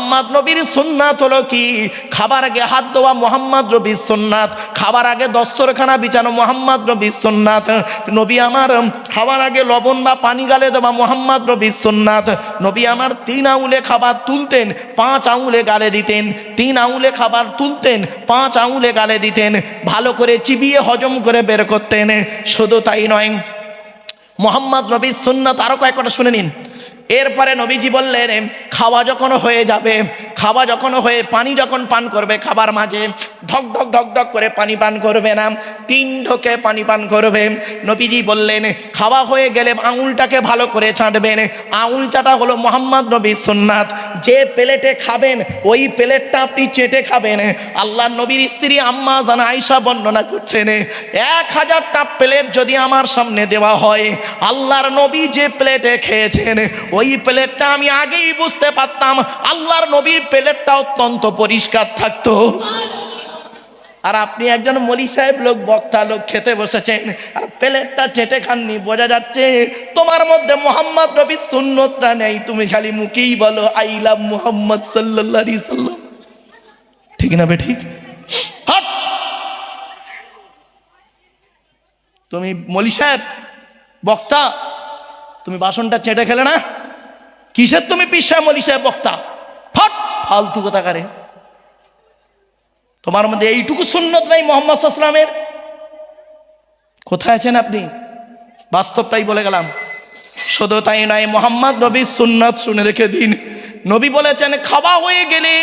মোহাম্মদ নবীর সুন্নাত হলো কি? খাবার আগে হাত দেওয়া মোহাম্মদ নবীর সুন্নাত, খাবার আগে দস্তরখানা বিছানো মোহাম্মদ নবীর সুন্নাত, নবী আমার খাবার আগে লবণ বা পানি গালে দেওয়া মোহাম্মদ নবীর সুন্নাত, নবী আমার তিন আঙুলে খাবার তুলতেন, পাঁচ আঙুলে গালে দিতেন, তিন আঙুলে খাবার তুলতেন, পাঁচ আঙুলে গালে দিতেন, ভালো করে চিবিয়ে হজম করে বের করতেন, শুধু তাই নয়, মোহাম্মদ নবীর সুন্নাত আরও কয়েকটা শুনে নিন। এরপরে নবীজি বললেন, খাওয়া যখন হয়ে যাবে, খাওয়া যখন হয়ে, পানি যখন পান করবে খাবার মাঝে ঢক ঢক ঢক ঢক করে পানি পান করবে না, তিন ঢোকে পানি পান করবে। নবীজি বললেন, খাওয়া হয়ে গেলে আঙুলটাকে ভালো করে ছাঁটবেন আঙুল চাটা হলো মোহাম্মদ নবী সুন্নাত। যে প্লেটে খাবেন, ওই প্লেটটা আপনি চেটে খাবেন। আল্লাহ নবীর স্ত্রী আম্মা জানা আইসা বর্ণনা করছেন, এক হাজারটা প্লেট যদি আমার সামনে দেওয়া হয়, আল্লাহর নবী যে প্লেটে খেয়েছেন ওই প্লেটটা আমি আগেই বুঝতে পারতাম। আল্লাহর নবীর প্লেটটা অত্যন্ত পরিষ্কার থাকতো। আর আপনি একজন মলি সাহেব লোক, বক্তা লোক, খেতে বসেছেন। আর প্লেটটা চেটে খাননি, বোঝা যাচ্ছে তোমার মধ্যে মোহাম্মদ নবীর সুন্নতটা নেই। তুমি খালি মুখেই বলো, আই লাভ মোহাম্মদ সাল্লাহ সাল্লাম। ঠিক না বে, ঠিক? তুমি মলি সাহেব, বক্তা, তুমি বাসনটা চেটে খেলে না? কিসের তুমি পিসায় মলি সাহেব বক্তা? ফট, ফালতু কথা কারে। তোমার মধ্যে এইটুকু সুন্নত নাই মোহাম্মদ আসলামের কোথায় আছেন আপনি? বাস্তবটাই বলে গেলাম। শুধু তাই নয়, মোহাম্মদ নবীর সুন্নত শুনে রেখে দিন। নবী বলেছেন, খাওয়া হয়ে গেলে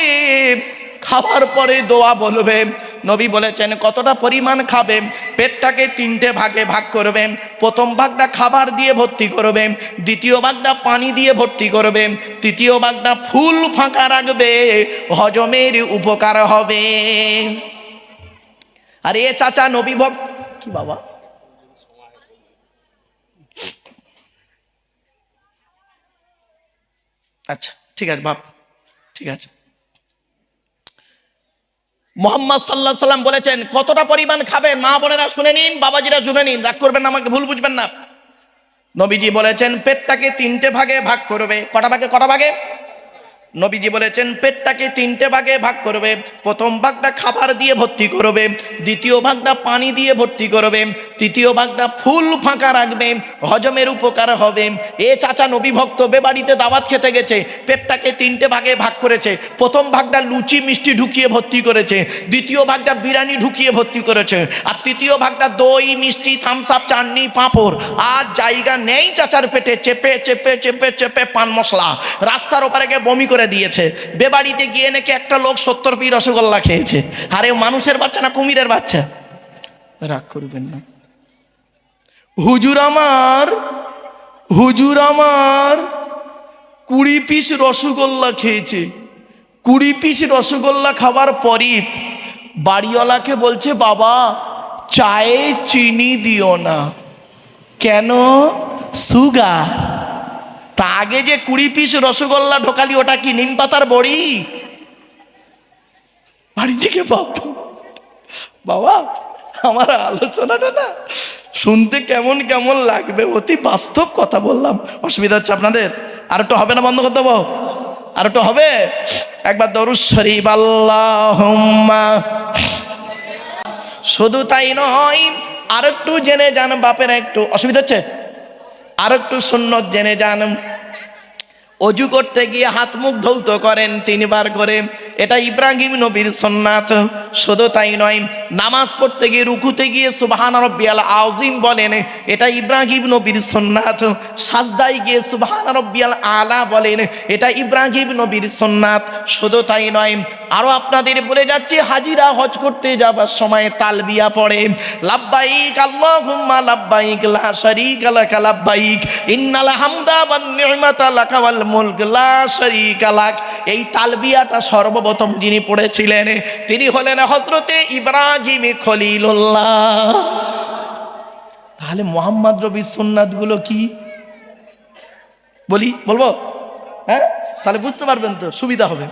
খাবার পরে দোয়া বলবে। নবী বলেছেন, কতটা পরিমাণ খাবে? পেটটাকে তিনটে ভাগে ভাগ করবে প্রথম ভাগটা খাবার দিয়ে ভর্তি করবে দ্বিতীয় ভাগটা পানি দিয়ে ভর্তি করবে তৃতীয় ভাগটা ফুল ফাঁকা রাখবে, হজমের উপকার হবে। আর এ চাচা নবী ভক্ত কি বাবা? আচ্ছা ঠিক আছে, বাপ, ঠিক আছে। মোহাম্মদ সাল্লাহ সাল্লাম বলেছেন, কতটা পরিমাণ খাবেন? মা বোনেরা শুনে নিন, বাবাজিরা শুনে নিন। রাগ করবেন না, আমাকে ভুল বুঝবেন না। নবীজি বলেছেন, পেটটাকে তিনটে ভাগে ভাগ করবে। কটা ভাগে কটা ভাগে? নবীজি বলেছেন, পেটটাকে তিনটে ভাগে ভাগ করবে। প্রথম ভাগটা খাবার দিয়ে ভর্তি করবে, দ্বিতীয় ভাগটা পানি দিয়ে ভর্তি করবে, তৃতীয় ভাগটা ফুল ফাঁকা রাখবে, হজমের উপকার হবে। এ চাচা নবী ভক্ত বে বাড়িতে দাওয়াত খেতে গেছে, পেটটাকে তিনটে ভাগে ভাগ করেছে। প্রথম ভাগটা লুচি, মিষ্টি ঢুকিয়ে ভর্তি করেছে, দ্বিতীয় ভাগটা বিরিয়ানি ঢুকিয়ে ভর্তি করেছে, আর তৃতীয় ভাগটা দই, মিষ্টি থামস আপ চাটনি, পাঁপড়। আর জায়গা নেই চাচার পেটে, চেপে চেপে চেপে চেপে পান মশলা। রাস্তার ওপারে গিয়ে বমি করে দিয়েছে। বেবাড়িতে গিয়ে নাকি একটা লোক সত্তর পি রসগোল্লা খেয়েছে। আরে মানুষের বাচ্চা না কুমিরের বাচ্চা? রাগ করবেন না। হুজুর আমার হুজুর আমার কুড়ি পিস রসগোল্লা খেয়েছে। কুড়ি পিস রসগোল্লা খাবার পরই বাড়িওয়ালাকে বলছে বাবা চায়ে চিনি দিও না। কেন? সুগার। তা আগে যে কুড়ি পিস রসগোল্লা ঢোকালি, ওটা কি নিম পাতার বড়ি? বাড়ি থেকে বাবা বাবা, আমার আলোচনাটা না শুনতে কেমন কেমন লাগবে, অতি বাস্তব কথা বললাম। অসুবিধা হচ্ছে আপনাদের? আর একটু হবে না বন্ধ করতে দেবো? আর একটু হবে? একবার দরুদ শরীফ শুধু তাই নয়, আর একটু জেনে যান বাপের একটু। অসুবিধা হচ্ছে? আর একটু সুন্নত জেনে যান। অজু করতে গিয়ে হাত মুখ ধৌত করেন তিনবার করে। এটা ইব্রাহিম নবীর সন্ন্যাত। শুধু তাই নয়, নামাজ পড়তে গিয়ে রুকুতে গিয়ে সুবাহান রব্বিয়াল আউজিম বলেন, এটা ইব্রাহিম নবীর সন্ন্যাত। সাজদাই গিয়ে সুবাহান রব্বিয়াল আলা বলেন, এটা ইব্রাহিম নবীর সন্ন্যাত। শুধু তাই নয় আরও আপনাদের বলে যাচ্ছে, হাজিরা হজ করতে যাবার সময় তালবিয়া পড়ে। লাব্বাইক আল্লাহুম্মা লাব্বাইক, লা শারীকা লাকা লাব্বাইক, ইন্নাল হামদা ওয়ান নি'মাতা লাকা ওয়াল মুলক, লা শারীকা লাক। এই তালবিয়াটা সর্বপ্রথম যিনি পড়েছিলেন, তিনি হলেন হজরতে ইব্রাহিম খলিলুল্লাহ। তাহলে মোহাম্মদ রবিরগুলো কি? বলি, বলব? হ্যাঁ? তাহলে বুঝতে পারবেন তো, সুবিধা হবে।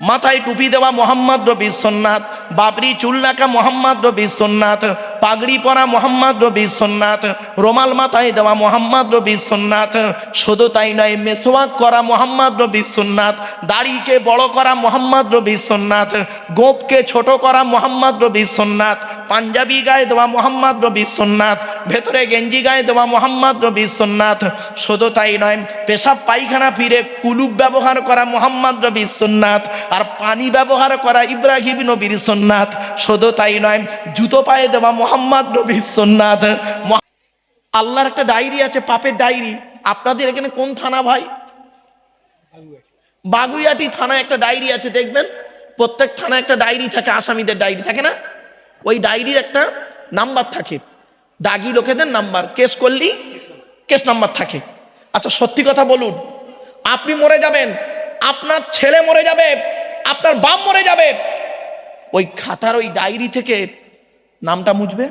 মাথায় টুপি দেওয়া মোহাম্মদ রবি সোননাথ বাবরি চুল নাকা মোহাম্মদ রবি সোননাথ পাগড়ি পরা মোহাম্মদ রবি সোননাথ রোমাল মাথায় দেওয়া মোহাম্মদ রবি সোননাথ শুধু তাই নয়, মেসোয়াক করা মোহাম্মদ রবি সোননাথ দাড়িকে বড় করা মোহাম্মদ রবি সোননাথ গোপকে ছোট করা মোহাম্মদ রবি সোননাথ পাঞ্জাবি গায়ে দেওয়া মোহাম্মদ রবি সোননাথ ভেতরে গেঞ্জি গায়ে দেওয়া মোহাম্মদ রবি সোননাথ শুধু তাই নয়, পেশাব পায়খানা ফিরে কুলুপ ব্যবহার করা মোহাম্মদ রবি সোননাথ আর পানি ব্যবহার করা ইব্রাহিম নবীর সোননাথ শুধু তাই নয়, জুতো পায়ে দেওয়া নবীর সোননাথ আল্লাহর একটা ডায়েরি আছে, পাপের ডায়েরি। আপনাদের এখানে কোন থানা ভাই? বাগুইয়াটি থানায় একটা ডায়েরি আছে, দেখবেন? প্রত্যেক থানায় একটা ডায়েরি থাকে, আসামিদের ডায়েরি, থাকে না? ওই ডায়েরির একটা নাম্বার থাকে। দাগি লোকেদের নাম্বার, কেস করলি কেস নাম্বার থাকে। আচ্ছা সত্যি কথা বলুন, আপনি মরে যাবেন, আপনার ছেলে মরে যাবে, আপনার বাপ মরে যাবে। ওই খাতার ওই ডায়েরি থেকে নামটা মুছবে?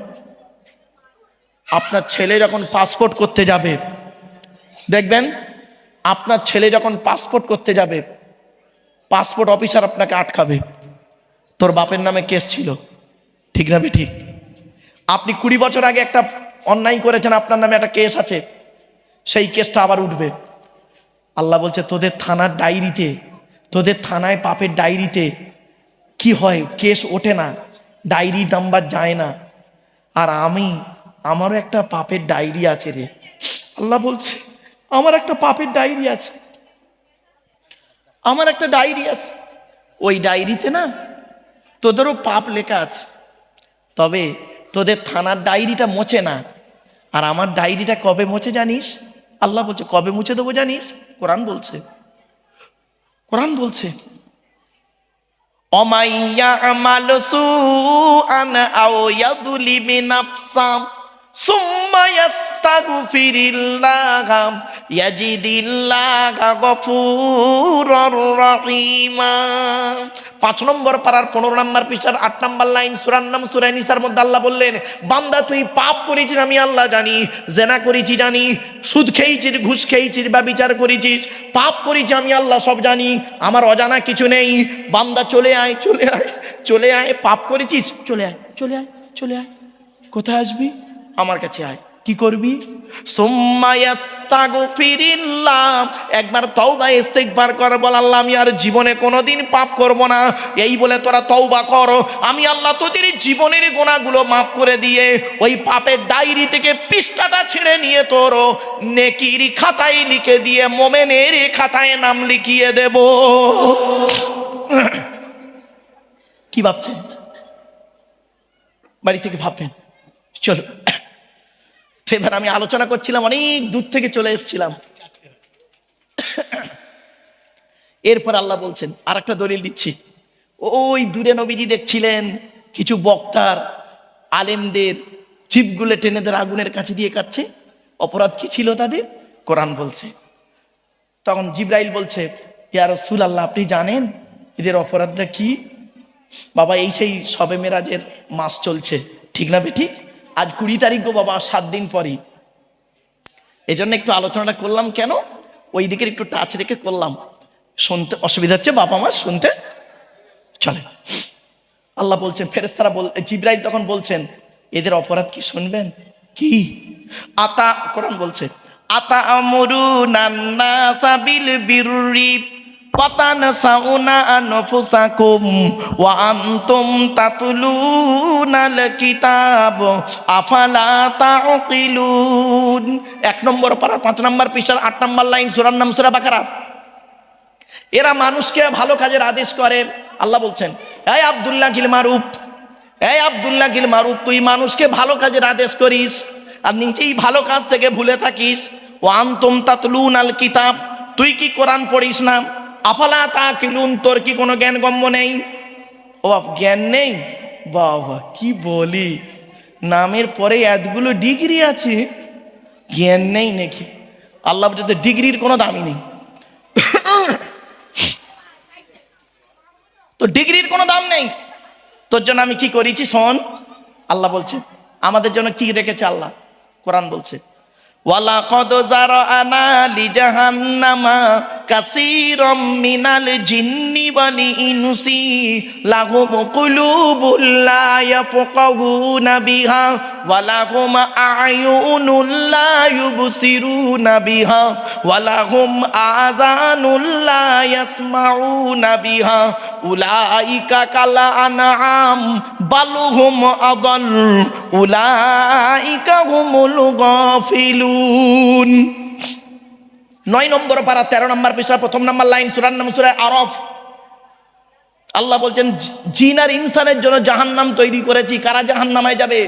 আপনার ছেলে যখন পাসপোর্ট করতে যাবে, দেখবেন, আপনার ছেলে যখন পাসপোর্ট করতে যাবে পাসপোর্ট অফিসার আপনাকে আটকাবে। তোর বাপের নামে কেস ছিল। ঠিক না ঠিক আপনি কুড়ি বছর আগে একটা অন্যায় করেছেন, আপনার নামে একটা কেস আছে। সেই কেসটা আবার উঠবে। আল্লাহ বলছে, তোদের থানার ডায়েরিতে, তোদের থানায় পাপের ডায়েরিতে কি হয়? কেস ওঠে না। ডায়েরি নাম্বার যায় না। আর আমি, আমারও একটা পাপের ডায়েরি আছে রে। আল্লাহ বলছে, আমার একটা পাপের ডায়েরি আছে। আমার একটা ডায়েরি আছে। ওই ডায়েরিতে না, তোদেরও পাপ লেখা আছে। তবে তোদের থানার ডায়েরিটা মোছে না। আর আমার ডায়েরিটা কবে মোছে জানিস? আল্লাহ বলছে, কবে মুছে দেবো জানিস? কোরআন বলছে। কোরআন বলছে অমাইয়া আমালসু আন আও ইয়াদুলিমি পাঁচ নম্বর পাড়ার পনেরো নম্বর পৃষ্ঠার আট নম্বর লাইন, সুরার নাম সুরাই নিসার মধ্যে আল্লাহ বললেন, বান্দা, তুই পাপ করেছিস, আমি আল্লাহ জানি, জেনা করেছি জানি, সুদ খেয়েছিস, ঘুষ খেয়েছিস বা বিচার করেছিস, পাপ করেছি আমি আল্লাহ সব জানি, আমার অজানা কিছু নেই। বান্দা, চলে আয় চলে আয় চলে আয়, পাপ করেছিস, চলে আয় চলে আয় চলে আয়। কোথায় আসবি? আমার কাছে আয়। কি করবি? একবার তওবা ইস্তেগফার কর বল আল্লাহ আমি আর জীবনে কোনোদিন পাপ করব না। এই বলে তোরা তওবা কর। আমি আল্লাহ তোদের জীবনের গোনাগুলো মাফ করে দিয়ে ওই পাপের ডায়েরি থেকে পৃষ্ঠাটা ছিঁড়ে নিয়ে তোর নেকির খাতায় লিখে দিয়ে মোমেনের খাতায় নাম লিখিয়ে দেব। কি ভাবছেন? বাড়ি থেকে ভাববেন? চলো। তো এবার আমি আলোচনা করছিলাম, অনেক দূর থেকে চলে এসেছিলাম। এরপর আল্লাহ বলছেন আর একটা দলিল দিচ্ছি। ওই দূরে নবীজি দেখছিলেন কিছু বক্তার, আলেমদের চিপগুলো টেনেদের আগুনের কাছে দিয়ে কাটছে। অপরাধ কি ছিল তাদের? কোরআন বলছে। তখন জিব্রাইল বলছে, ইয়া রসুল আল্লাহ আপনি জানেন এদের অপরাধটা কি? বাবা, এই সেই সবে মেরাজের মাস চলছে, ঠিক না বে ঠিক? আজ কুড়ি তারিখ গো বাবা, সাত দিন পরই। এই জন্য একটু আলোচনাটা করলাম কেন? ওই দিকের একটু টাচ রেখে করলাম। শুনতে অসুবিধা হচ্ছে, বাবা মা শুনতে চলে। আল্লাহ বলছেন ফেরেস্তারা বল, জিব্রাইল তখন বলছেন, এদের অপরাধ কি শুনবেন? কি? আতা, কোরআন বলছে আতা আমরু নান্না সাবিল বিরুরি এক নম্বর পারা, পাঁচ নম্বর আট নম্বর লাইন নাম এরা মানুষকে ভালো কাজের আদেশ করে। আল্লাহ বলছেন, এই আবদুল্লাহ গিল মারুফ, এই আবদুল্লাহ গিল মারুফ, তুই মানুষকে ভালো কাজের আদেশ করিস আর নিজেই ভালো কাজ থেকে ভুলে থাকিস। ও আন্তম তাতলুন আল কিতাব, তুই কি কোরআন পড়িস না? আফালা তা কিলুন তোর কি কোনো জ্ঞান গম্য নেই? ও, জ্ঞান নেই? বাবা, কি বলি? নামের পরে এতগুলো ডিগ্রি আছে, জ্ঞান নেই নাকি? আল্লাহ তো ডিগ্রির কোনো দামই নেই। তো ডিগ্রির কোনো দাম নেই। তোর জন্য আমি কি করেছি, শোন? আল্লাহ বলছে, আমাদের জন্য কি রেখেছে আল্লাহ? কোরআন বলছে ওয়ালাকদ জারআনা লিজাহান্নামা কাসীরাম মিনাল জিন্নি ওয়াল ইনসি লাহুম কুলুবুল লা ইয়াফকাহুনা বিহা ওয়া লাহুম আ'য়ুনুল লা ইউবসিরুনা বিহা ওয়া লাহুম আযানুল লা ইয়াসমাউনা বিহা উলাইকা কাল আনআম বাল হুম আদাল উলাইকা হুমুল গাফিলুন নয় নম্বর পারা, তেরো নম্বর পৃষ্ঠা প্রথম নম্বর লাইন, সুরান নাম, সুরায় আরফ। আল্লাহ বলছেন জিন আর ইনসানের জন্য জাহান্নাম তৈরি করেছি, কারা জাহান্নামায় যাবে?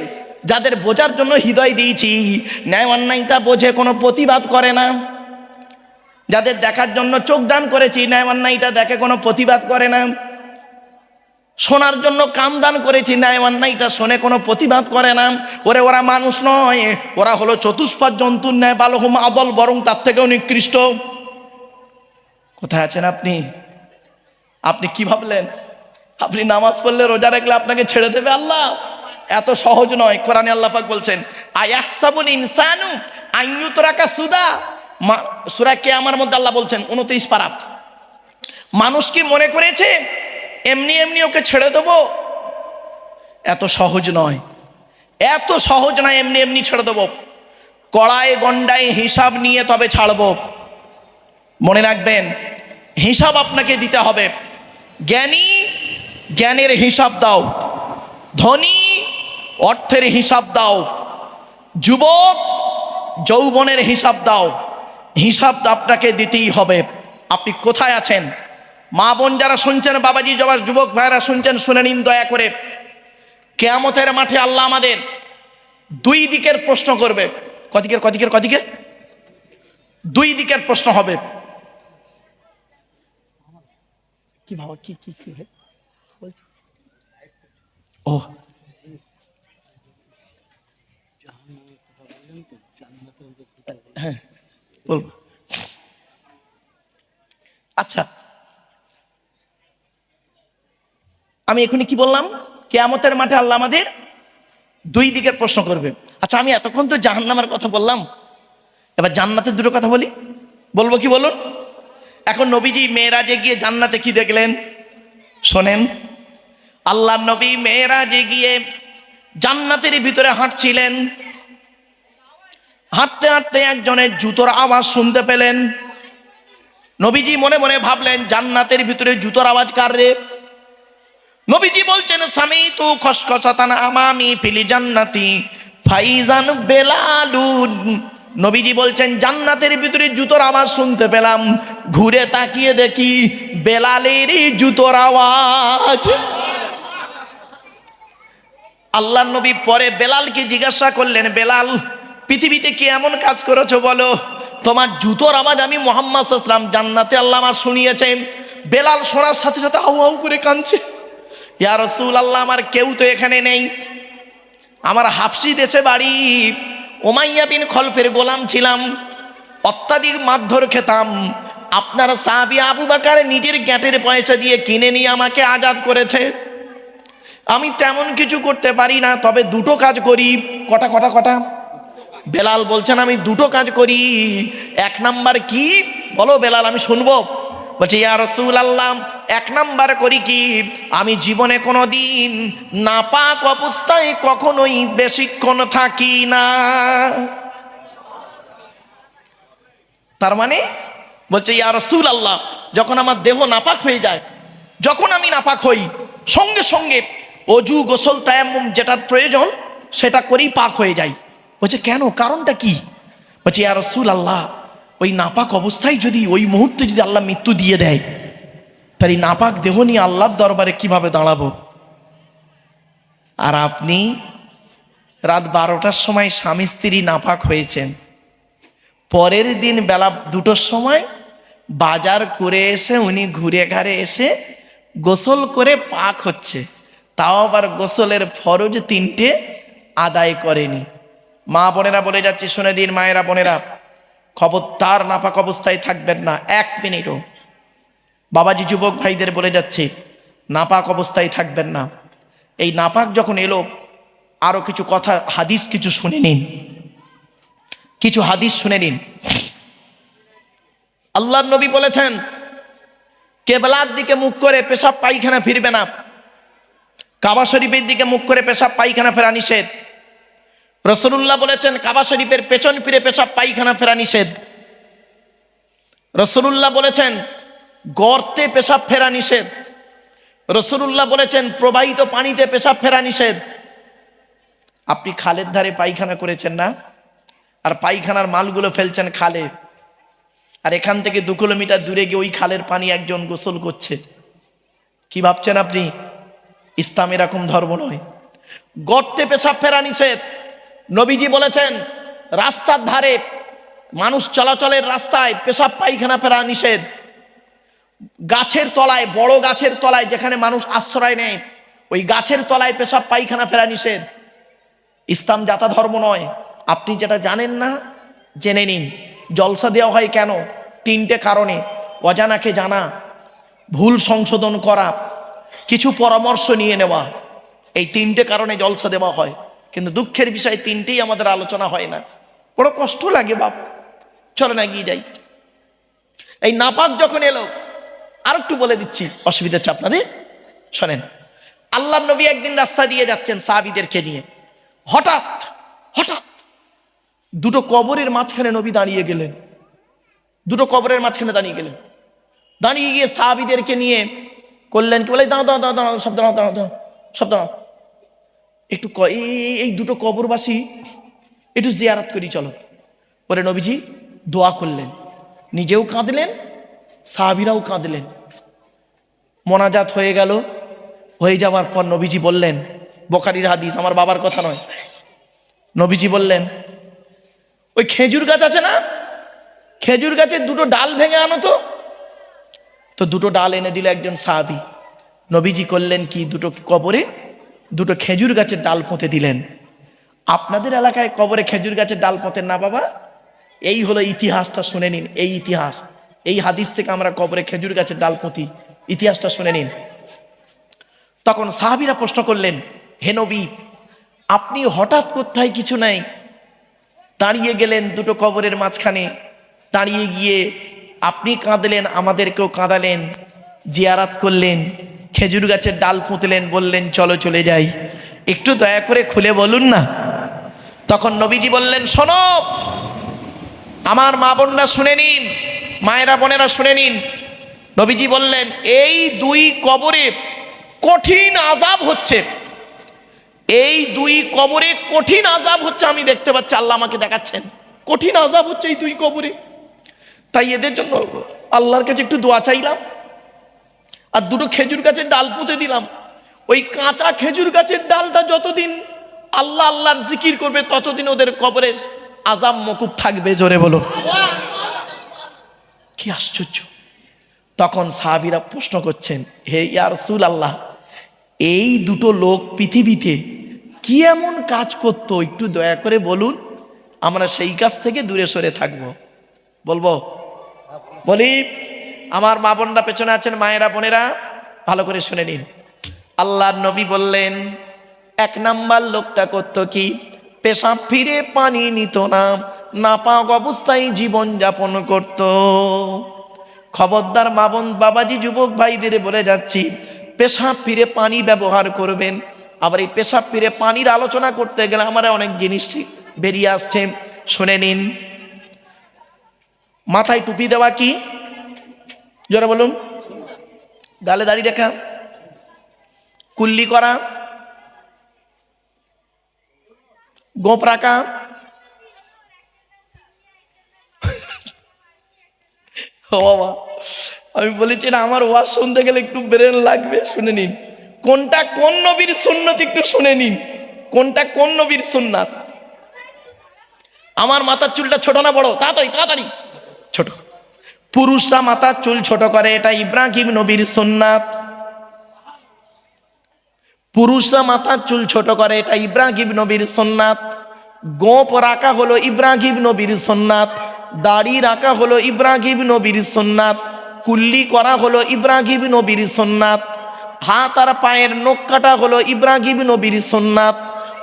যাদের বোঝার জন্য হৃদয় দিয়েছি। ন্যায় অন্যায়টা বোঝে, কোনো প্রতিবাদ করে না। যাদের দেখার জন্য চোখ দান করেছি, ন্যায় অন্যায়টা দেখে কোনো প্রতিবাদ করে না। শোনার জন্য কান দান করেছি ন্যায় অন্যায়টা শোনে কোনো প্রতিবাদ করে না। ওরে, ওরা মানুষ নয়, ওরা হলো চতুষ্পদ জন্তুর ন্যায়, বালহুম আদল বরং তার থেকেও নিকৃষ্ট। কোথায় আছেন আপনি? আপনি কি ভাবলেন? আপনি নামাজ পড়লে রোজা রাখলে আপনাকে ছেড়ে দেবে আল্লাহ? এত সহজ নয়, কোরআনে আল্লাহ পাক বলছেন, আয়াহসাবুল ইনসানু আইয়ুতরাকা সুদা? সুরা কে আমার মধ্যে আল্লাহ বলছেন, উনত্রিশ পারা মানুষ কি মনে করেছে এমনি এমনি ওকে ছেড়ে দেবো? এত সহজ নয়। এত সহজ নয় এমনি এমনি ছেড়ে দেবো। কড়ায় গন্ডায় হিসাব নিয়ে তবে ছাড়বো। মনে রাখবেন, হিসাব আপনাকে দিতে হবে। জ্ঞানী জ্ঞানের হিসাব দাও। ধনী অর্থের হিসাব দাও। যুবক যৌবনের হিসাব দাও। হিসাব আপনাকে দিতেই হবে। আপনি কোথায় আছেন? মা বোন যারা শুনছেন বাবাজি জবার যুবক ভাইরা শুনছেন শুনে নিন দয়া করে। কেয়ামতের মাঠে আল্লাহ আমাদের দুই দিকের প্রশ্ন করবে। কদিকের কদিকের কদিকের দুই দিকের প্রশ্ন হবে। কি বাবা কি কি কি ও। হ্যাঁ বলব। আচ্ছা আমি এখনই কি বললাম? কেয়ামতের মাঠে আল্লাহ আমাদের দুই দিকের প্রশ্ন করবে। আচ্ছা আমি এতক্ষণ তো জাহান্নামের কথা বললাম। এবার জান্নাতের দুটো কথা বলি। বলব কি বলুন? এখন নবীজি মেয়েরাজে গিয়ে জান্নাতে কি দেখলেন? শোনেন, আল্লাহ নবী মেয়েরাজে গিয়ে জান্নাতের ভিতরে হাঁটছিলেন। হাঁটতে হাঁটতে একজনের জুতোর আওয়াজ শুনতে পেলেন। নবীজি মনে মনে ভাবলেন, জান্নাতের ভিতরে জুতোর আওয়াজ কার রে? নবীজি বলছেন, স্বামী, তু খসখসাতান আমামি ফিলি জান্নাতি, ফাইজান বেলালুন। নবীজি বলছেন, জান্নাতের ভিতরে জুতোর আওয়াজ শুনতে পেলাম। ঘুরে তাকিয়ে দেখি বেলালের জুতোর আওয়াজ। আল্লাহ নবী পরে বেলালকে জিজ্ঞাসা করলেন, বেলাল, পৃথিবীতে কি এমন কাজ করেছ বলো? তোমার জুতোর আওয়াজ আমি মোহাম্মদ আসলাম জান্নাতে আল্লাহ আমার শুনিয়েছেন। বেলাল শোনার সাথে সাথে হাউ হাউ করে কাঁদছে। ইয়া রসুল আল্লাহ আমার কেউ তো এখানে নেই। আমার হাফসি দেশে বাড়ি। ওমাইয়া বিন খলফের গোলাম ছিলাম। অত্যাধিক মারধর খেতাম। আপনার সাহাবি আবু বাকার নিজের গ্যাটের পয়সা দিয়ে কিনে নিয়ে আমাকে আজাদ করেছে। আমি তেমন কিছু করতে পারি না, তবে দুটো কাজ করি। কটা কটা কটা? বেলাল বলছেন, আমি দুটো কাজ করি। এক নাম্বার কি? বলো বেলাল, আমি শুনব। বলছে, ইয়া রসুল আল্লাহ এক নাম্বার করি কি? আমি জীবনে কোনো দিন নাপাক অবস্থায় কখনোই বেশিক্ষণ থাকি না। তার মানে বলছে, ইয়া রসুল আল্লাহ যখন আমার দেহ নাপাক হয়ে যায়, যখন আমি নাপাক হই, সঙ্গে সঙ্গে অজু, গোসল, তায়াম্মুম যেটার প্রয়োজন, সেটা করেই পাক হয়ে যায় বলছে, কেন? কারণটা কি? বলছে, ইয়া রসুল আল্লাহ ওই নাপাক অবস্থায় যদি ওই মুহূর্তে যদি আল্লাহ মৃত্যু দিয়ে দেয় তার এই নাপাক দেহ নিয়ে আল্লাহর দরবারে কীভাবে দাঁড়াবো? আর আপনি রাত বারোটার সময় স্বামী স্ত্রী নাপাক হয়েছেন, পরের দিন বেলা দুটোর সময় বাজার করে এসে উনি ঘুরে ঘাড়ে এসে গোসল করে পাক হচ্ছে। তাও আবার গোসলের ফরজ তিনটে আদায় করেনি। মা বোনেরা বলে যাচ্ছি, শুনে দিন মায়েরা বোনেরা। খবরদার নাপাক অবস্থায় থাকবেন না। এক মিনিটও। বাবাজি যুবক ভাইদের বলে যাচ্ছে, নাপাক অবস্থায় থাকবেন না। এই নাপাক যখন এলো আরও কিছু কথা, হাদিস কিছু শুনে নিন। কিছু হাদিস শুনে নিন। আল্লাহর নবী বলেছেন, কেবলার দিকে মুখ করে পেশাব পায়খানা ফিরবে না। কাবা শরীফের দিকে মুখ করে পেশাব পায়খানা ফেরা নিষেধ। রসুল্লাহ বলেছেন, কাবা শরীফের পেছন ফিরে পেশাব, পায়খানা ফেরা নিষেধ। রসুল্লাহ বলেছেন, গর্তে পেশাব ফেরা নিষেধ। রসুল্লাহ বলেছেন, প্রবাহিত পানিতে পেশাব ফেরা নিষেধ। আপনি খালের ধারে পায়খানা করেছেন না? আর পায়খানার মালগুলো ফেলছেন খালে। আর এখান থেকে দু কিলোমিটার দূরে গিয়ে ওই খালের পানি একজন গোসল করছে। কি ভাবছেন আপনি? ইসলাম এরকম ধর্ম নয়। গর্তে পেশাব ফেরা নিষেধ। নবীজি বলেছেন, রাস্তার ধারে মানুষ চলাচলের রাস্তায় পেশাব পায়খানা ফেরা নিষেধ। গাছের তলায়, বড় গাছের তলায় যেখানে মানুষ আশ্রয় নেয়, ওই গাছের তলায় পেশাব পায়খানা ফেরা নিষেধ। ইসলাম জাতা ধর্ম নয়। আপনি যেটা জানেন না, জেনে নিন। জলসা দেওয়া হয় কেন? তিনটে কারণে। অজানাকে জানা, ভুল সংশোধন করা, কিছু পরামর্শ নিয়ে নেওয়া। এই তিনটে কারণে জলসা দেওয়া হয়। কিন্তু দুঃখের বিষয় তিনটেই আমাদের আলোচনা হয় না। বড় কষ্ট লাগে বাপ। চলে না গিয়ে যাই। এই নাপাক যখন এলো আর একটু বলে দিচ্ছি, অসুবিধা হচ্ছে আপনাদের? শোনেন, আল্লাহ নবী একদিন রাস্তা দিয়ে যাচ্ছেন সাহাবিদেরকে নিয়ে। হঠাৎ হঠাৎ দুটো কবরের মাঝখানে নবী দাঁড়িয়ে গেলেন। দুটো কবরের মাঝখানে দাঁড়িয়ে গেলেন। দাঁড়িয়ে গিয়ে সাহাবিদেরকে নিয়ে করলেন কি বলে, দাঁড়াও দাঁড়াও দাঁড়াও দাঁড়াও, সব দাঁড়াও দাঁড়াও দাঁড়াও, সব দাঁড়াও। একটু এই দুটো কবরবাসী একটু জিয়ারাত করি, চলো। পরে নবীজি দোয়া করলেন। নিজেও কাঁদলেন, সাহাবিরাও কাঁদলেন। মোনাজাত হয়ে গেল। হয়ে যাওয়ার পর নবীজি বললেন, বখারির হাদিস, আমার বাবার কথা নয়। নবীজি বললেন, ওই খেজুর গাছ আছে না? খেজুর গাছের দুটো ডাল ভেঙে আনো তো। তো দুটো ডাল এনে দিল একজন সাহাবি। নবীজি করলেন কি, দুটো কবরে দুটো খেজুর গাছের ডাল পুঁতে দিলেন। আপনাদের এলাকায় কবরে খেজুর গাছের ডাল পোঁতেন না বাবা? এই হলো ইতিহাসটা শুনে নিন, এই ইতিহাস। এই হাদিস থেকে আমরা কবরে খেজুর গাছের ডাল পুঁতি। ইতিহাসটা শুনে নিন। তখন সাহাবিরা প্রশ্ন করলেন, হে নবী, আপনি হঠাৎ কোথায় কিছু নাই? দাঁড়িয়ে গেলেন দুটো কবরের মাঝখানে। দাঁড়িয়ে গিয়ে আপনি কাঁদলেন, আমাদেরকেও কাঁদালেন, জিয়ারাত করলেন। খেজুর গাছের ডাল পুঁতলেন, বললেন, চলো চলে যাই। একটু দয়া করে খুলে বলুন না। তখন নবীজি বললেন, শোনো, আমার মা বোনরা শুনে নিন, মায়েরা বোনেরা শুনে নিন। নবীজি বললেন, এই দুই কবরে কঠিন আজাব হচ্ছে। এই দুই কবরে কঠিন আজাব হচ্ছে, আমি দেখতে পাচ্ছি, আল্লাহ আমাকে দেখাচ্ছেন। কঠিন আজাব হচ্ছে এই দুই কবরে। তাই এদের জন্য আল্লাহর কাছে একটু দোয়া চাইলাম। আর দুটো খেজুর গাছের ডাল পুঁতে দিলাম। ওই কাঁচা খেজুর গাছের ডালটা যতদিন আল্লাহ আল্লাহর জিকির করবে, ততদিন ওদের কবরে আজাম মকুব থাকবে, জোরে বলো। কি আশ্চর্য। তখন সাহাবিরা প্রশ্ন করছেন, হে ইয়ার সুল আল্লাহ এই দুটো লোক পৃথিবীতে কি এমন কাজ করতো? একটু দয়া করে বলুন, আমরা সেই কাজ থেকে দূরে সরে থাকব। বলব। বলি আমার মা বোনরা পেছনে আছেন, মায়েরা, বোনেরা, ভালো করে শুনে নিন। আল্লাহর নবী বললেন, এক নাম্বার লোকটা করতো কি? পেশাব ফিরে পানি নিত না না পাক অবস্থায় জীবন যাপন করত। খবরদার মা বোন, বাবাজি, যুবক ভাইদের বলে যাচ্ছি, পেশাব ফিরে পানি ব্যবহার করবেন। আবার এই পেশাব ফিরে পানির আলোচনা করতে গেলে আমার অনেক জিনিস বেরিয়ে আসছে। শুনে নিন। মাথায় টুপি দেওয়া কি? জোরে বলুন। গালে দাড়ি রাখা। কুল্লি করা। গোপ রাখা। বাবা, আমি বলেছি না, আমার ওয়াজ শুনতে গেলে একটু ব্রেন লাগবে, শুনে নিন। কোনটা কোন নবীর সুন্নত একটু শুনে নিন। কোনটা কোন নবীর সুন্নাত? আমার মাথার চুলটা ছোট না বড়? তাড়াতাড়ি তাড়াতাড়ি। ছোট। পুরুষরা মাথার চুল ছোট করে, এটা ইব্রাহিম নবীর সুন্নাত। পুরুষরা মাথার চুল ছোট করে, এটা ইব্রাহিম নবীর সোননাথ গোপ রাখা হলো ইব্রাহিম নবীর সোননাথ দাড়ি রাখা হলো ইব্রাহিম নবীর সোননাথ কুল্লি করা হলো ইব্রাহিম নবীর সোননাথ হাত আর পায়ের নখ কাটা হলো ইব্রাহিম নবীর সোননাথ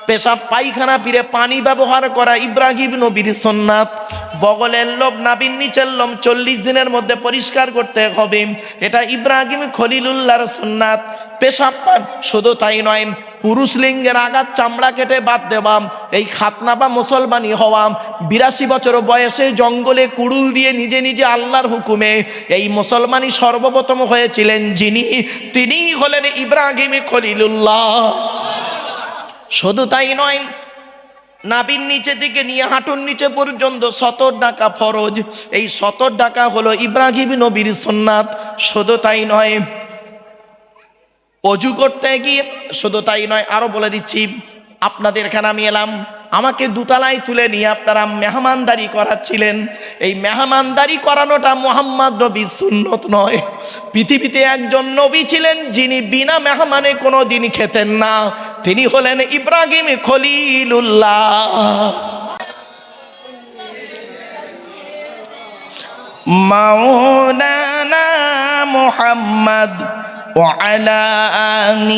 পেশাব পায়খানা পিরে পানি ব্যবহার করা ইব্রাহিম নবীর সোননাথ বগলের লোভ নাবির নিচের লোম চল্লিশ দিনের মধ্যে পরিষ্কার করতে হবে। এটা ইব্রাহিম খলিলুল্লাহর সোননাথ পেশাব শুধু তাই নয়, পুরুষ লিঙ্গের আঘাত, চামড়া কেটে বাদ দেওয়া, এই খাতনা বা মুসলমানি হওয়া, বিরাশি বছর বয়সে জঙ্গলে কুড়ুল দিয়ে নিজে নিজে আল্লাহর হুকুমে এই মুসলমানই সর্বপ্রথম হয়েছিলেন যিনি, তিনিই হলেন ইব্রাহিম খলিলুল্লাহ। শুধু তাই নয় নাবির নিচে দিকে নিয়ে হাঁটুর নিচে পর্যন্ত সতর ডাকা ফরজ। এই সতর ডাকা হলো ইব্রাহিম নবীর সোননাথ শুধু তাই নয়। অজু করতে গিয়ে শুধু তাই নয়, আরও বলে দিচ্ছি, আপনাদের এখানে আমি এলাম। আমাকে দুতলায় তুলে নিয়ে আপনারা মেহমানদারি করাচ্ছিলেন এই মেহমানদারি করানোটা মোহাম্মদ নবী সুন্নত নয় পৃথিবীতে একজন নবী ছিলেন যিনি বিনা মেহমানে কোনো দিন খেতেন না তিনি হলেন ইব্রাহিম খলিলুল্লাহ মাওলানা মোহাম্মদ وعلى آل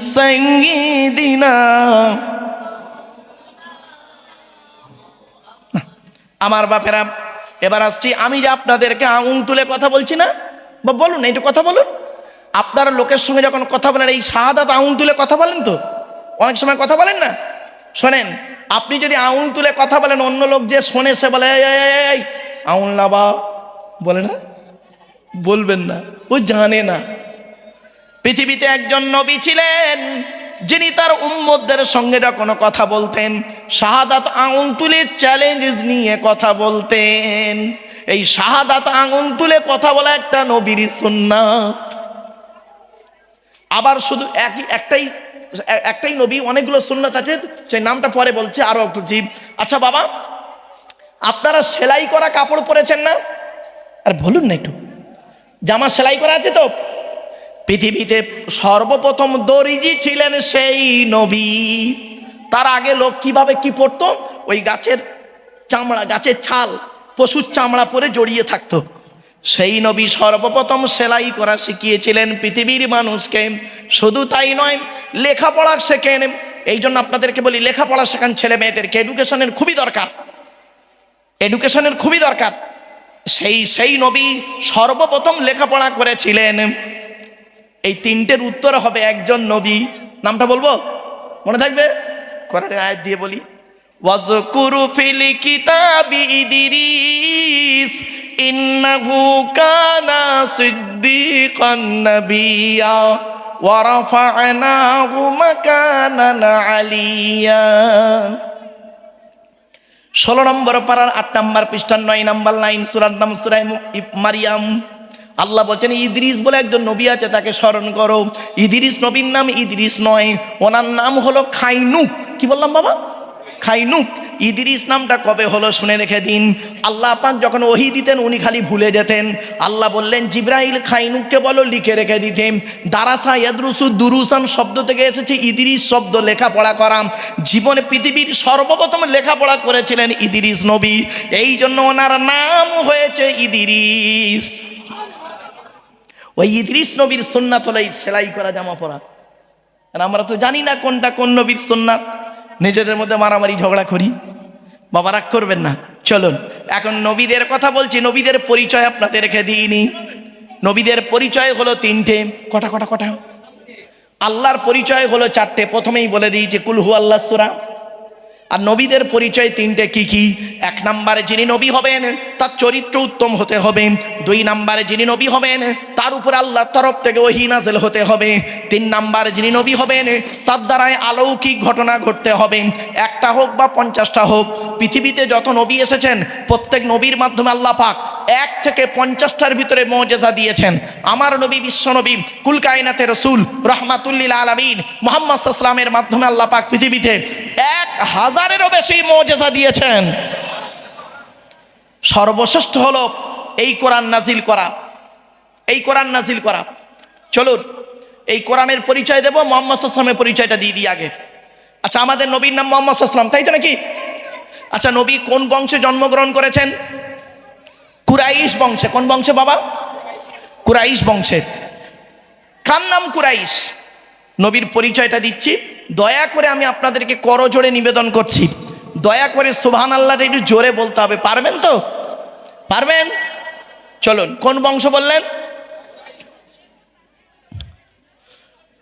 سيدنا আমার বাপেরা এবার আসছি আমি যে আপনাদেরকে আঙুল তুলে কথা বলছি না? বা বলুন একটু কথা বলুন। আপনারা লোকের সঙ্গে যখন কথা বলেন এই শাহাদাত আঙুল তুলে কথা বলেন তো? অনেক সময় কথা বলেন না? শোনেন আপনি যদি আঙুল তুলে কথা বলেন অন্য লোক যে শোনে সে বলে "এই, এই, এই, এই, আঙুল না বা বলে না? বলবেন না। ও জানে না। পৃথিবীতে একজন নবী ছিলেন। যিনি তার উম্মতদের সঙ্গে যখন কথা বলতেন, শাহাদাত আঙুল তুলে চ্যালেঞ্জ নিয়ে কথা বলতেন। এই শাহাদাত আঙুল তুলে কথা বলা একটা নবীর সুন্নাত। আবার শুধু একই, একটাই একটাই নবী, অনেকগুলো সুন্নাত আছে, সেই নামটা পরে বলছে আরও একটু জীব আচ্ছা বাবা, আপনারা সেলাই করা কাপড় পরেছেন না? আর বলুন না একটু। জামা সেলাই করা আছে তো? পৃথিবীতে সর্বপ্রথম দরিজি ছিলেন সেই নবী। তার আগে লোক কীভাবে কি পড়তো? ওই গাছের চামড়া, গাছের ছাল, পশুর চামড়া পরে জড়িয়ে থাকতো। সেই নবী সর্বপ্রথম সেলাই করা শিখিয়েছিলেন পৃথিবীর মানুষকে। শুধু তাই নয়, লেখাপড়া শেখেন। এই জন্য আপনাদেরকে বলি, লেখাপড়া শেখান ছেলে মেয়েদেরকে। এডুকেশনের খুবই দরকার। এডুকেশনের খুবই দরকার। সেই সেই নবী সর্বপ্রথম লেখাপড়া করেছিলেন। এই তিনটের উত্তর হবে একজন নবী। নামটা বলব? মনে থাকবে? কোরআনের আয়াত দিয়ে বলি। ওয়াজকুরু ফিল কিতাবি ইদরিস, ইন্নাহু কানা সিদ্দিকান নাবিয়্যা ওয়া রাফা'নাহু মাকানান আলিয়্যা ষোলো নম্বর পারার আট নম্বর পৃষ্ঠার নয় নম্বর লাইন সুরার নাম সুরাই মারিয়াম। আল্লাহ বলছেন, ইদ্রিস বলে একজন নবী আছে, তাকে স্মরণ করো। ইদ্রিস নবীর নাম ইদ্রিস নয়, ওনার নাম হলো খাইনুক। কি বললাম বাবা? খাইনুক। ইদ্রিস নামটা কবে হলো শুনে রেখে দিন। আল্লাহ পাক যখন ওহি দিতেন, উনি খালি ভুলে যেতেন। আল্লাহ বললেন, জিব্রাইল খাইনুককে বলো, লিখে রেখে দিতেন দারাসা ইয়াদরুসু দুরুসান শব্দ থেকে এসেছে, ইদিরিস শব্দ লেখাপড়া করা। জীবনে পৃথিবীর সর্বপ্রথম লেখাপড়া করেছিলেন ইদিরিস নবী। এই জন্য ওনার নাম হয়েছে ইদিরিস। ওই ইদ্রিস নবীর সুন্নাত হলো সেলাই করা, জামা পরা। আমরা তো জানি না কোনটা কোন নবীর সুন্নাত। নিজেদের মধ্যে মারামারি ঝগড়া করি। বাবা, রাগ করবেন না। চলুন, এখন নবীদের কথা বলছি। নবীদের পরিচয় আপনাদের রেখে দিইনি। নবীদের পরিচয় হলো তিনটে। কটা কটা কটা? আল্লাহর পরিচয় হলো চারটে। প্রথমেই বলে দিয়েছি কুলহু আল্লাহ সুরা। আর নবীদের পরিচয় তিনটে কি কি? এক নম্বরে যিনি নবী হবেন, তার চরিত্র উত্তম হতে হবে। দুই নম্বরে যিনি নবী হবেন, তার উপর আল্লাহর তরফ থেকে ওহি নাজেল হতে হবে। তিন নম্বরে যিনি নবী হবেন, তার দ্বারায় অলৌকিক ঘটনা ঘটতে হবে। একটা হোক বা পঞ্চাশটা হোক, পৃথিবীতে যত নবী এসেছেন, প্রত্যেক নবীর মাধ্যমে আল্লাহ পাক এক থেকে পঞ্চাশটার ভিতরে মজেজা দিয়েছেন। আমার নবী বিশ্ব নবী, কুল কায়নাতে রসুল রহমাতুল্লিল আলমিন, মোহাম্মদ সাল্লামের মাধ্যমে আল্লাহ পাক পৃথিবীতে এক হাজারেরও বেশি মজেজা দিয়েছেন। সর্বশ্রেষ্ঠ হলো এই কোরআন নাজিল করা। এই কোরআন নাজিল করা। চলুন, এই কোরআনের পরিচয় দেব, মোহাম্মদ সাল্লামের পরিচয়টা দিয়ে দিই আগে। আচ্ছা আমাদের নবীর নাম মোহাম্মদ সাল্লাম তাই তো নাকি? আচ্ছা নবী কোন বংশে জন্মগ্রহণ করেছেন? কুরাইশ বংশে। কোন বংশে বাবা? কুরাইশ বংশে। কার নাম কুরাইশ? নবীর পরিচয়টা দিচ্ছি। দয়া করে আমি আপনাদেরকে করজোড়ে নিবেদন করছি। দয়া করে সোভান আল্লাহটা একটু জোরে বলতে হবে। পারবেন তো? পারবেন? চলুন, কোন বংশ বললেন?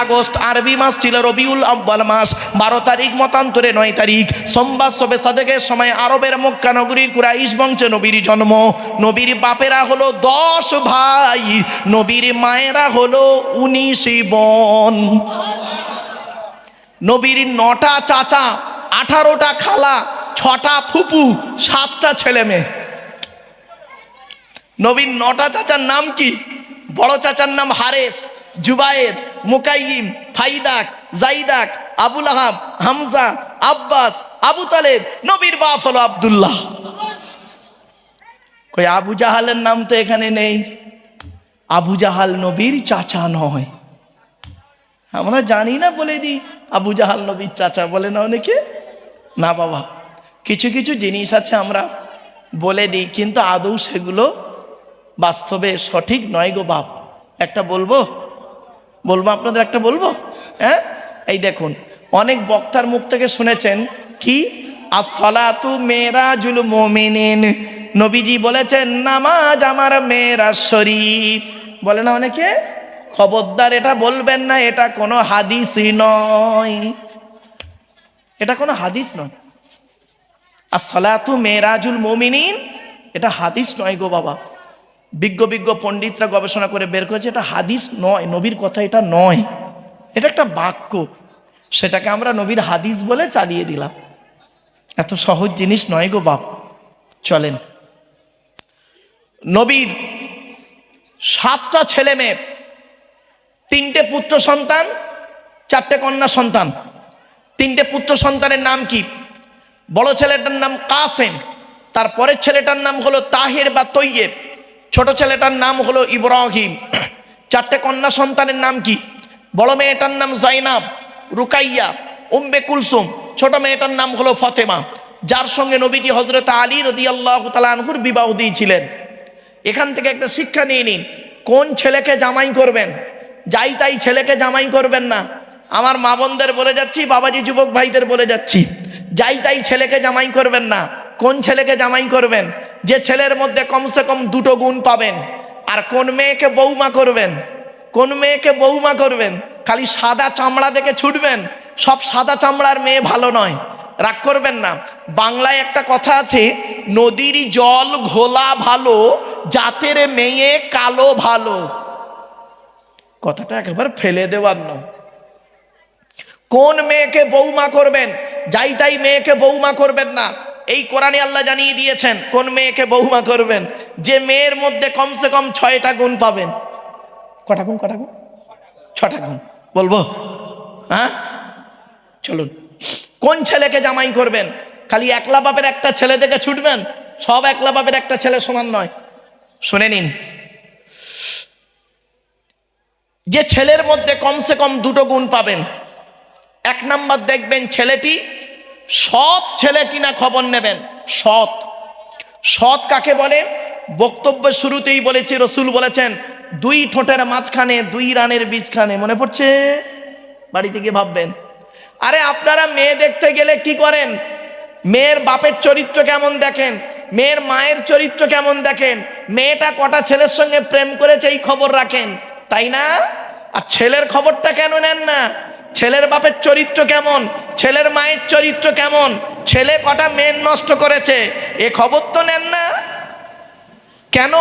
আগস্ট আরবি মাস ছিল রবিউল আব্বাল মাস। বারো তারিখ মতান্তরে নয় তারিখ। সোমবার সবে সাদেকের সময় আরবের মক্কা নগরী কুরাইশ বংশে নবীর জন্ম। নবীর বাপেরা হলো দশ ভাই। নবীর মায়েরা হলো উনিশ বোন। নবীর নটা চাচা, আঠারোটা খালা, ছটা ফুপু, সাতটা ছেলে মেয়ে। নবীর নটা চাচার নাম কি? বড় চাচার নাম হারেস। জুবায়ের মুকাইম ফাইদাক, জাইদাক, আবুল আহাব, হামজা, আব্বাস, আবু তালেব, নবীর বাপ হলো আব্দুল্লাহ। কই আবু জাহালের নাম তো এখানে নেই। আবু জাহাল নবীর চাচা নয়। আমরা জানি না বলে দিই, আবু জাহাল নবীর চাচা বলে না অনেকে? না বাবা, কিছু কিছু জিনিস আছে আমরা বলে দিই, কিন্তু আদৌ সেগুলো বাস্তবে সঠিক নয় গো বাপ। একটা বলব? বলব, আপনাদের একটা বলব? হ্যাঁ? এই দেখুন, অনেক বক্তার মুখ থেকে শুনেছেন, কি? আসলাতু মেরাজুল মোমিনিন। নবীজি বলেছেন, নামাজ আমার মেয়েরা শরীফ। বলে না অনেকে? খবরদার এটা বলবেন না, এটা কোনো হাদিসই নয়। এটা কোনো হাদিস নয়। আর সলাতু মেরাজুল মোমিনিন, এটা হাদিস নয় গো বাবা। বিজ্ঞ বিজ্ঞ পণ্ডিতরা গবেষণা করে বের করেছে, এটা হাদিস নয়, নবীর কথা এটা নয়। এটা একটা বাক্য। সেটাকে আমরা নবীর হাদিস বলে চালিয়ে দিলাম। এত সহজ জিনিস নয় গো বাপ। চলেন। নবীর সাতটা ছেলে মেয়ে, তিনটে পুত্র সন্তান, চারটে কন্যা সন্তান। তিনটে পুত্র সন্তানের নাম কি? বড় ছেলেটার নাম কাসেম, তারপরের ছেলেটার নাম হলো তাহের বা তৈয়েব। ছোট ছেলেটার নাম হলো ইব্রাহিম। চারটে কন্যা সন্তানের নাম কি? বড় মেয়েটার নাম জৈনাব রুকাইয়া উম্বে কুলসুম। ছোট মেয়েটার নাম হলো ফতেমা। যার সঙ্গে নবীজি হজরত আলী রদি আল্লাহ তালানহুর বিবাহ দিয়েছিলেন। এখান থেকে একটা শিক্ষা নিয়ে নিন, কোন ছেলেকে জামাই করবেন? যাই তাই ছেলেকে জামাই করবেন না। আমার মা বোনদের বলে যাচ্ছি, বাবাজি যুবক ভাইদের বলে যাচ্ছি, যাই তাই ছেলেকে জামাই করবেন না। কোন ছেলেকে জামাই করবেন? যে ছেলের মধ্যে কমসে কম দুটো গুণ পাবেন। আর কোন মেয়েকে বৌমা করবেন? কোন মেয়েকে বৌমা করবেন? খালি সাদা চামড়া দেখে ছুটবেন? সব সাদা চামড়ার মেয়ে ভালো নয়। রাগ করবেন না। বাংলায় একটা কথা আছে, নদীর জল ঘোলা ভালো, জাতের মেয়ে কালো ভালো। কথাটা একেবারে ফেলে দেওয়ার নয়। কোন মেয়েকে বৌমা করবেন? যাই তাই মেয়েকে বৌমা করবেন না। এই কোরআনে আল্লাহ জানিয়ে দিয়েছেন, কোন মেয়েকে বৌমা করবেন? যে মেয়ের মধ্যে কমসে কম ছয়টা গুণ পাবেন। কটা গুণ কটা গুণ? ছটা গুণ। বলব? হ্যাঁ? চলুন। কোন ছেলেকে জামাই করবেন? খালি একলা বাপের একটা ছেলে দেখে ছুটবেন? সব একলা বাপের একটা ছেলে সমান নয়। শুনে নিন। যে ছেলের মধ্যে কমসে কম দুটো গুণ পাবেন। এক নাম্বার দেখবেন ছেলেটি সৎ ছেলে কিনা খবর নেবেন? সৎ। সৎ কাকে বলে? বক্তব্য শুরুতেই বলেছি, রসুল বলেছেন, দুই ঠোঁটের মাঝখানে, দুই রানের বীজখানে। মনে পড়ছে? বাড়িতে গিয়ে ভাববেন। আরে আপনারা মেয়ে দেখতে গেলে কি করেন? মেয়ের বাপের চরিত্র কেমন দেখেন? মেয়ের মায়ের চরিত্র কেমন দেখেন? মেয়েটা কটা ছেলের সঙ্গে প্রেম করেছে এই খবর রাখেন। তাই না? আর ছেলের খবরটা কেন নেন না? ছেলের বাপের চরিত্র কেমন? ছেলের মায়ের চরিত্র কেমন? ছেলে কটা মেয়ের নষ্ট করেছে? এ খবর তো নেন না। কেন?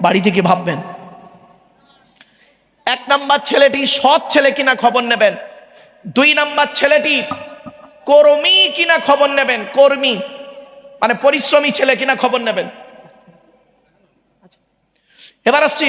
বাড়ি থেকে ভাববেন। এক নাম্বার ছেলেটি সৎ ছেলে কিনা খবর নেবেন। দুই নাম্বার ছেলেটি কর্মী কিনা খবর নেবেন। কর্মী মানে পরিশ্রমী ছেলে কিনা খবর নেবেন। এবার আসছি।